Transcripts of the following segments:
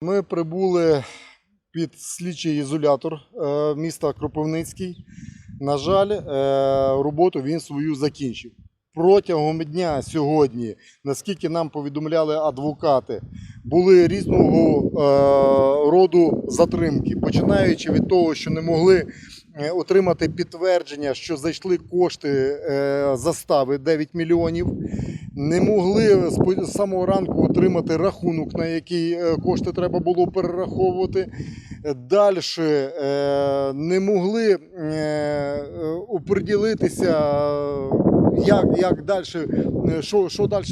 Ми прибули під слідчий ізолятор е, міста Кропивницький. На жаль, е, роботу він свою закінчив. Протягом дня сьогодні, наскільки нам повідомляли адвокати, були різного е, роду затримки, починаючи від того, що не могли отримати підтвердження, що зайшли кошти застави 9 мільйонів. Не могли з по- з самого ранку отримати рахунок, на який е, кошти треба було перераховувати. Далі не могли е, е, оприділитися, як, як далі, що, що далі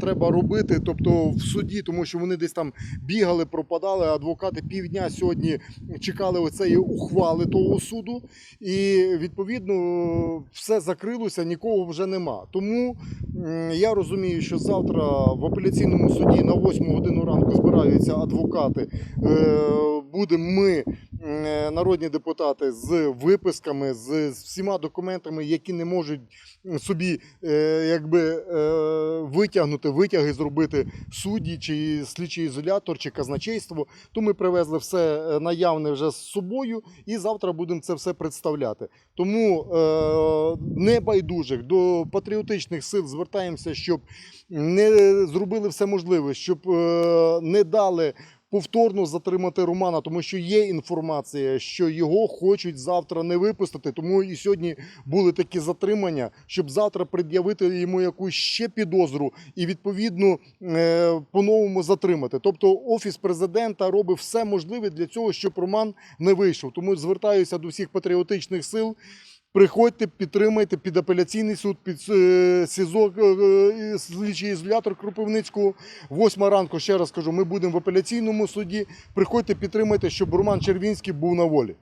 треба робити, тобто в суді, тому що вони десь там бігали, пропадали. Адвокати півдня сьогодні чекали оцеї ухвали того суду, і відповідно все закрилося, нікого вже нема. Тому я розумію, що завтра в апеляційному суді на 8 годину ранку збираються адвокати. Будемо ми, е, народні депутати, з виписками, з, всіма документами, які не можуть собі е, якби, е, витягнути, витяги зробити судді, чи слідчий ізолятор, чи казначейство. То ми привезли все наявне вже з собою, і завтра будемо це все представляти. Тому небайдужих до патріотичних сил звертаємося, щоб не зробили все можливе, щоб не дали. Повторно затримати Романа, тому що є інформація, що його хочуть завтра не випустити. Тому і сьогодні були такі затримання, щоб завтра пред'явити йому якусь ще підозру і відповідно е, по-новому затримати. Тобто офіс президента робить все можливе для цього, щоб Роман не вийшов. Тому звертаюся до всіх патріотичних сил. Приходьте, підтримайте під апеляційний суд, під е, СІЗО, е, е, слідчий ізолятор Кропивницького. Восьма ранку, ще раз кажу, ми будемо в апеляційному суді. Приходьте, підтримайте, щоб Роман Червінський був на волі.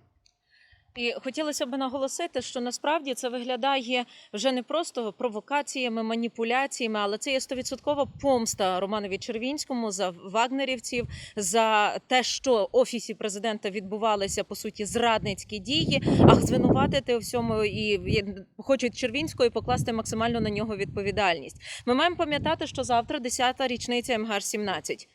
І хотілося б наголосити, що насправді це виглядає вже не просто провокаціями, маніпуляціями, але це є стовідсоткова помста Романові Червінському за вагнерівців, за те, що в офісі президента відбувалися по суті зрадницькі дії. А звинуватити у всьому і хочуть Червінського і покласти максимально на нього відповідальність. Ми маємо пам'ятати, що завтра 10-та річниця МГР-17,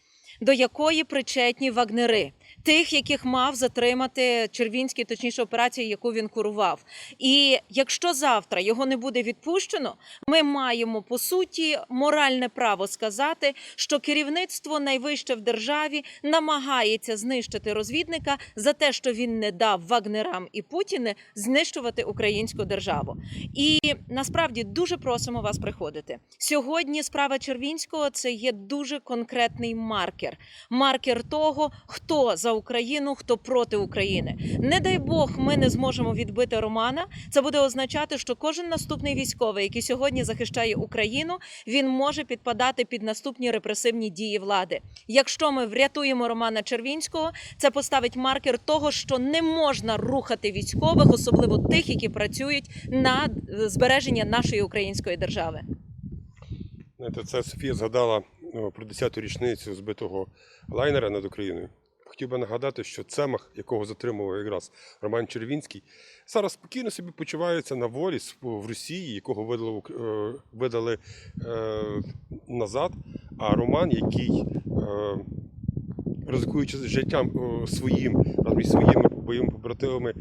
до якої причетні вагнери тих, яких мав затримати Червінський, точніше операцію, яку він курував. І якщо завтра його не буде відпущено, ми маємо по суті моральне право сказати, що керівництво найвище в державі намагається знищити розвідника за те, що він не дав вагнерам і Путіни знищувати українську державу. І насправді дуже просимо вас приходити сьогодні. Справа Червінського це є дуже конкретний маркер маркер того, хто за Україну, хто проти України. Не дай Бог, ми не зможемо відбити Романа. Це буде означати, що кожен наступний військовий, який сьогодні захищає Україну, він може підпадати під наступні репресивні дії влади. Якщо ми врятуємо Романа Червінського, це поставить маркер того, що не можна рухати військових, особливо тих, які працюють на е, збереження нашої української держави. Це Софія згадала ну, про 10-ту річницю збитого лайнера над Україною. Хотів би нагадати, що цемах, якого затримував якраз Роман Червінський, зараз спокійно собі почувається на волі в Росії, якого видали, е, видали е, назад. А Роман, який, е, ризикуючи життям своїм разом із своїми бойовими побратимами,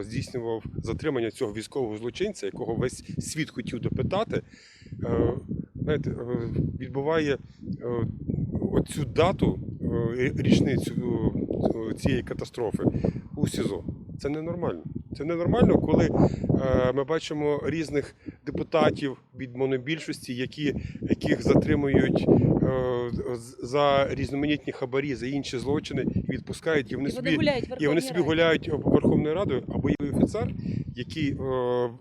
здійснював затримання цього військового злочинця, якого весь світ хотів допитати. Знаєте, відбуває оцю дату, річницю е, цієї катастрофи у СІЗО. Це ненормально. Це ненормально, коли е, ми бачимо різних депутатів від монобільшості, які, яких затримують е, за різноманітні хабарі, за інші злочини і відпускають, і вони собі гуляють і вони собі гуляють Верховною Радою, а бойовий офіцер, який, е,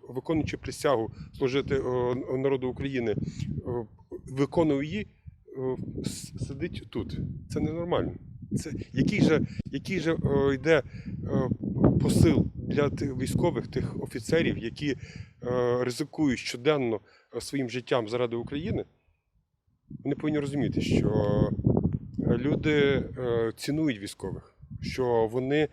виконуючи присягу служити е, народу України, е, виконує її, е, сидить тут. Це ненормально. Це який же, який же е, йде е, посил для тих військових, тих офіцерів, які е, ризикують щоденно е, своїм життям заради України? Вони повинні розуміти, що люди е, цінують військових, що вони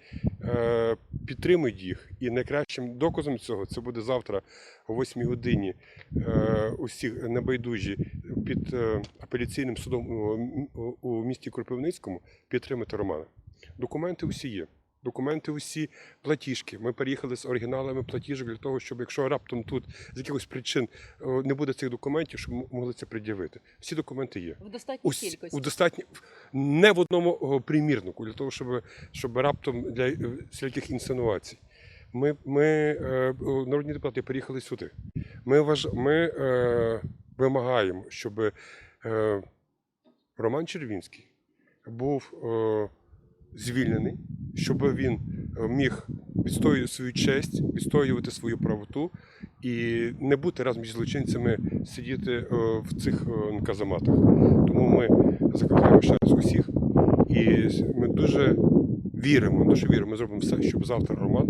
е, підтримують їх. І найкращим доказом цього це буде завтра о 8 годині е, усі небайдужі під е, апеляційним судом у- у місті Кропивницькому підтримати Романа. Документи усі є. Документи усі платіжки. Ми переїхали з оригіналами платіжок для того, щоб якщо раптом тут з якихось причин е, не буде цих документів, щоб могли це пред'явити. Всі документи є. В достатній Усі, кількості. у достатньо не в одному примірнику для того, щоб, щоб раптом для е, всіляких інсинуацій. Ми, ми е, народні депутати переїхали сюди. Ми, важ, ми е, вимагаємо, щоб е, Роман Червінський був е, звільнений, щоб він е, міг відстоювати свою честь, відстоювати свою правоту і не бути разом зі злочинцями сидіти е, в цих е, казаматах. Тому ми закликаємо ще раз усіх, і ми дуже віримо, дуже віримо. Ми зробимо все, щоб завтра Роман